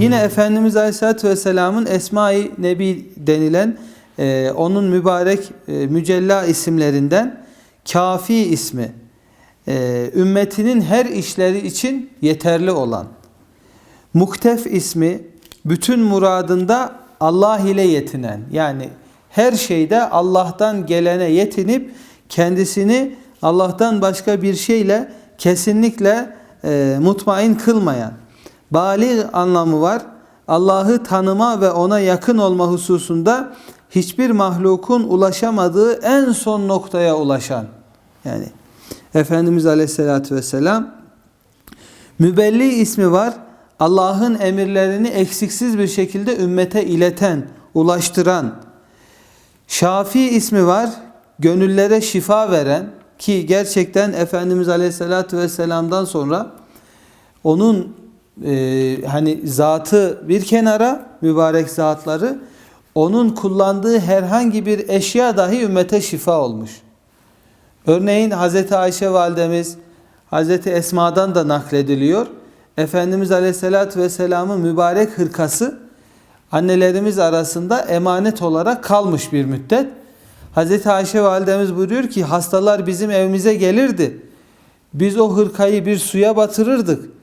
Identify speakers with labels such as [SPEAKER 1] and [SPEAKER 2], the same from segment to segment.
[SPEAKER 1] Yine Efendimiz Aleyhisselatü Vesselam'ın Esma-i Nebi denilen e, onun mübarek e, mücella isimlerinden Kafi ismi. E, ümmetinin her işleri için yeterli olan. Muktef ismi bütün muradında Allah ile yetinen yani her şeyde Allah'tan gelene yetinip kendisini Allah'tan başka bir şeyle kesinlikle e, mutmain kılmayan. Bali anlamı var. Allah'ı tanıma ve ona yakın olma hususunda hiçbir mahlukun ulaşamadığı en son noktaya ulaşan. Yani Efendimiz Aleyhisselatü Vesselam mübelli ismi var. Allah'ın emirlerini eksiksiz bir şekilde ümmete ileten, ulaştıran. Şafi ismi var. Gönüllere şifa veren ki gerçekten Efendimiz Aleyhisselatü Vesselam'dan sonra onun e, hani zatı bir kenara mübarek zatları onun kullandığı herhangi bir eşya dahi ümmete şifa olmuş. Örneğin Hazreti Ayşe validemiz Hazreti Esma'dan da naklediliyor. Efendimiz Aleyhisselatü Vesselam'ın mübarek hırkası annelerimiz arasında emanet olarak kalmış bir müddet. Hazreti Ayşe validemiz buyuruyor ki hastalar bizim evimize gelirdi. Biz o hırkayı bir suya batırırdık.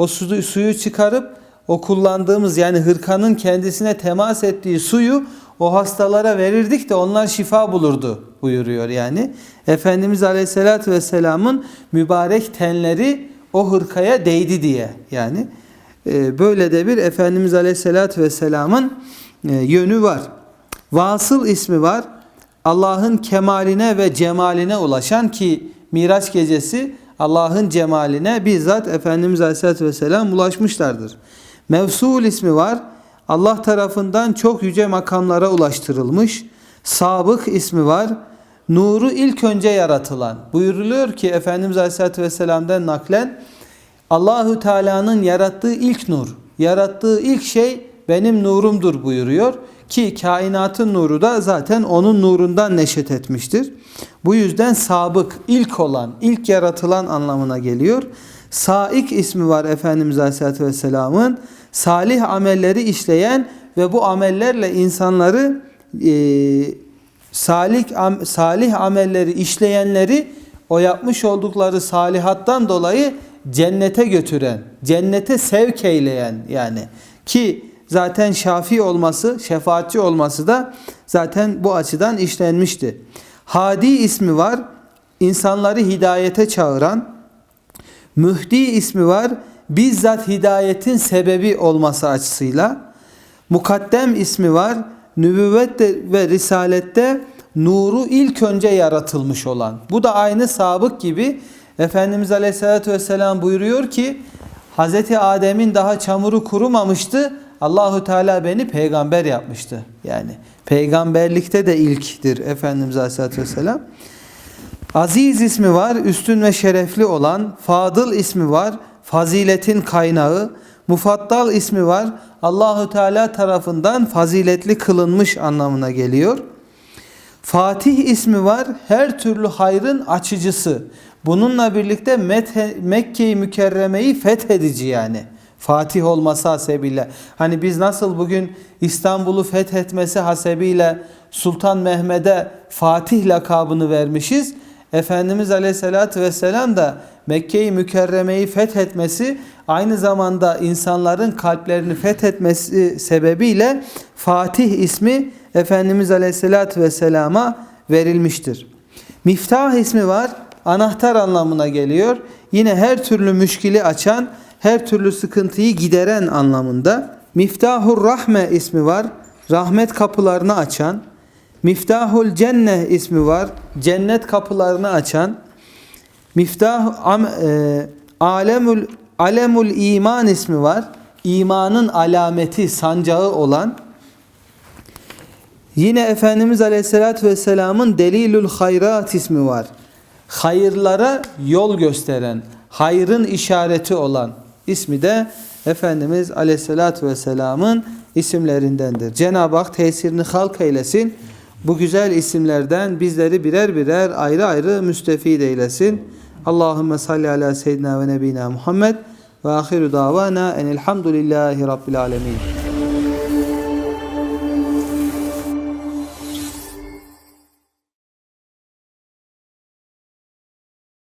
[SPEAKER 1] O suyu, suyu çıkarıp o kullandığımız yani hırkanın kendisine temas ettiği suyu o hastalara verirdik de onlar şifa bulurdu buyuruyor yani. Efendimiz Aleyhisselatü Vesselam'ın mübarek tenleri o hırkaya değdi diye yani. E, böyle de bir Efendimiz Aleyhisselatü Vesselam'ın e, yönü var. Vasıl ismi var. Allah'ın kemaline ve cemaline ulaşan ki Miraç gecesi Allah'ın cemaline bizzat Efendimiz Aleyhisselatü Vesselam ulaşmışlardır. Mevsul ismi var. Allah tarafından çok yüce makamlara ulaştırılmış. Sabık ismi var. Nuru ilk önce yaratılan. Buyuruluyor ki Efendimiz Aleyhisselatü Vesselam'dan naklen Allahü Teala'nın yarattığı ilk nur, yarattığı ilk şey benim nurumdur buyuruyor ki kainatın nuru da zaten onun nurundan neşet etmiştir. Bu yüzden sabık, ilk olan, ilk yaratılan anlamına geliyor. Saik ismi var Efendimiz Aleyhisselatü Vesselam'ın. Salih amelleri işleyen ve bu amellerle insanları e, salih, am, salih amelleri işleyenleri o yapmış oldukları salihattan dolayı cennete götüren, cennete sevk eyleyen yani ki zaten şafi olması, şefaatçi olması da zaten bu açıdan işlenmişti. Hadi ismi var, insanları hidayete çağıran. Mühdi ismi var, bizzat hidayetin sebebi olması açısıyla. Mukaddem ismi var, nübüvvet ve risalette nuru ilk önce yaratılmış olan. Bu da aynı sabık gibi Efendimiz Aleyhisselatü Vesselam buyuruyor ki Hz. Adem'in daha çamuru kurumamıştı. Allahu Teala beni peygamber yapmıştı. Yani peygamberlikte de ilktir Efendimiz Aleyhisselatü Vesselam. Aziz ismi var, üstün ve şerefli olan. Fadıl ismi var, faziletin kaynağı. Mufaddal ismi var, Allahu Teala tarafından faziletli kılınmış anlamına geliyor. Fatih ismi var, her türlü hayrın açıcısı. Bununla birlikte Mekke-i Mükerreme'yi fethedici yani. Fatih olması hasebiyle. Hani biz nasıl bugün İstanbul'u fethetmesi hasebiyle Sultan Mehmet'e Fatih lakabını vermişiz. Efendimiz Aleyhisselatü Vesselam da Mekke-i Mükerreme'yi fethetmesi aynı zamanda insanların kalplerini fethetmesi sebebiyle Fatih ismi Efendimiz Aleyhisselatü Vesselam'a verilmiştir. Miftah ismi var. Anahtar anlamına geliyor. Yine her türlü müşkili açan, her türlü sıkıntıyı gideren anlamında. Miftahur Rahme ismi var. Rahmet kapılarını açan. Miftahul Cenne ismi var. Cennet kapılarını açan. Miftah am, e, Alemul Alemul İman ismi var. İmanın alameti, sancağı olan. Yine Efendimiz Aleyhisselatü Vesselam'ın Delilül Hayrat ismi var. Hayırlara yol gösteren, hayrın işareti olan ismi de Efendimiz Aleyhisselatü Vesselam'ın isimlerindendir. Cenab-ı Hak tesirini halk eylesin. Bu güzel isimlerden bizleri birer birer ayrı ayrı müstefid eylesin. Allahümme salli ala seyyidina ve nebina Muhammed Ve ahiru davana enelhamdülillahi rabbil alemin.